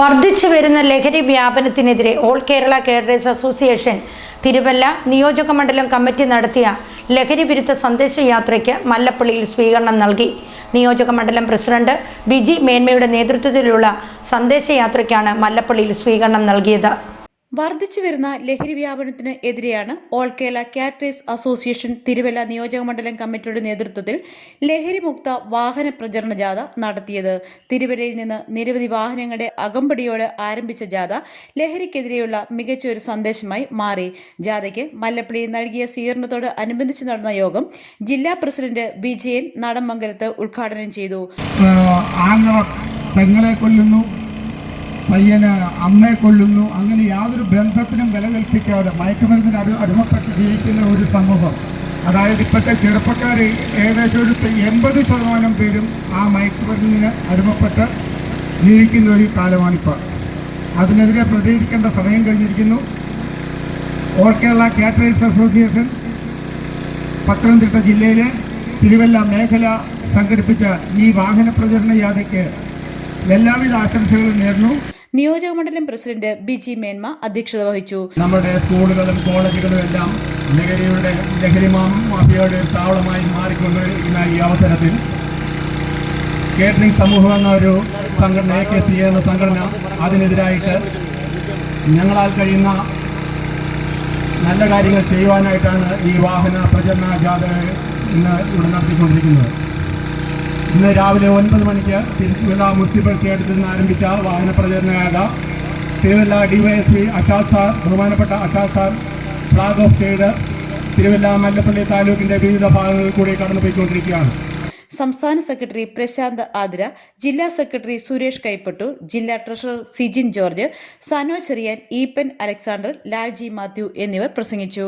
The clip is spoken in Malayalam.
വർദ്ധിച്ചു വരുന്ന ലഹരി വ്യാപനത്തിനെതിരെ all Kerala caterers association Thiruvalla നിയോജക മണ്ഡലം കമ്മിറ്റി നടത്തിയ ലഹരി വിരുദ്ധ സന്ദേശയാത്രയ്ക്ക് മല്ലപ്പള്ളിയിൽ സ്വീകരണം നൽകി. നിയോജക മണ്ഡലം പ്രസിഡന്റ് ബിജി മേന്മയുടെ നേതൃത്വത്തിലുള്ള സന്ദേശയാത്രയ്ക്കാണ് മല്ലപ്പള്ളിയിൽ സ്വീകരണം നൽകിയത്. വർദ്ധിച്ചു വരുന്ന ലഹരി വ്യാപനത്തിന് എതിരെയാണ് all Kerala caterers association Thiruvalla നിയോജകമണ്ഡലം കമ്മിറ്റിയുടെ നേതൃത്വത്തിൽ ലഹരിമുക്ത വാഹന പ്രചരണ ജാഥ നടത്തിയത്. തിരുവല്ലയിൽ നിന്ന് നിരവധി വാഹനങ്ങളുടെ അകമ്പടിയോടെ ആരംഭിച്ച ജാഥ ലഹരിക്കെതിരെയുള്ള മികച്ച ഒരു സന്ദേശമായി മാറി. ജാഥയ്ക്ക് മല്ലപ്പള്ളിയിൽ നൽകിയ സ്വീകരണത്തോട് അനുബന്ധിച്ച് നടന്ന യോഗം ജില്ലാ പ്രസിഡന്റ് വിജയൻ നടമംഗലത്ത് ഉദ്ഘാടനം ചെയ്തു. പെങ്ങളെ കൊല്ലുന്നു പയ്യന് അമ്മയെ കൊല്ലുന്നു അങ്ങനെ ബന്ധത്തിനും വില കൽപ്പിക്കാതെ മയക്കുമരുന്നിന് അടി അടിമപ്പെട്ട് ജീവിക്കുന്ന ഒരു സമൂഹം. അതായത് ഇപ്പോഴത്തെ ചെറുപ്പക്കാർ ഏകദേശം ഒരു എൺപത് ശതമാനം പേരും ആ മയക്കുമരുന്നിന് അടിമപ്പെട്ട് ജീവിക്കുന്ന ഒരു കാലമാണിപ്പോൾ അതിനെതിരെ പ്രതികരിക്കേണ്ട സമയം കഴിഞ്ഞിരിക്കുന്നു. All Kerala caterers association Pathanamthitta ജില്ലയിലെ തിരുവല്ല മേഖല സംഘടിപ്പിച്ച ഈ വാഹന പ്രചരണ യാത്രയ്ക്ക് എല്ലാവിധ ആശംസകളും നേർന്നു. നിയോജകമണ്ഡലം പ്രസിഡന്റ് ബിജി മേന്മ അധ്യക്ഷത വഹിച്ചു. നമ്മുടെ സ്കൂളുകളും കോളേജുകളും എല്ലാം ലഹരിയുടെ ലഹരി മാഫിയയുടെ താവളമായി മാറിക്കൊണ്ടിരിക്കുന്ന ഈ അവസരത്തിൽ കേറ്ററിംഗ് സമൂഹം എന്ന ഒരു സംഘടന എ കെ സി എന്ന സംഘടന അതിനെതിരായിട്ട് ഞങ്ങളാൽ കഴിയുന്ന നല്ല കാര്യങ്ങൾ ചെയ്യുവാനായിട്ടാണ് ഈ വാഹന പ്രചരണ ജാഥ ഇന്ന് ഇവിടെ നടത്തിക്കൊണ്ടിരിക്കുന്നത്. ഇന്ന് രാവിലെ ഒൻപത് മണിക്ക് തിരുവല്ല മുനിസിപ്പൽ സ്റ്റേഡിയത്തിൽ നിന്ന് ആരംഭിച്ച വാഹന പ്രചരണ ജാഥ തിരുവല്ല ഡിവൈഎസ്പി അഷാദ് സാർ ബഹുമാനപ്പെട്ട അഷാദ് സാർ ഫ്ലാഗ് ഓഫ് ചെയ്ത് തിരുവല്ല മല്ലപ്പള്ളി താലൂക്കിന്റെ വിവിധ ഭാഗങ്ങളിൽ കൂടി കടന്നുപോയിക്കൊണ്ടിരിക്കുകയാണ്. സംസ്ഥാന സെക്രട്ടറി പ്രശാന്ത് ആതിര ജില്ലാ സെക്രട്ടറി സുരേഷ് കൈപ്പട്ടൂർ ജില്ലാ treasurer Sijin George Sano Cherian Eapen Alexander Lalji Mathew എന്നിവർ പ്രസംഗിച്ചു.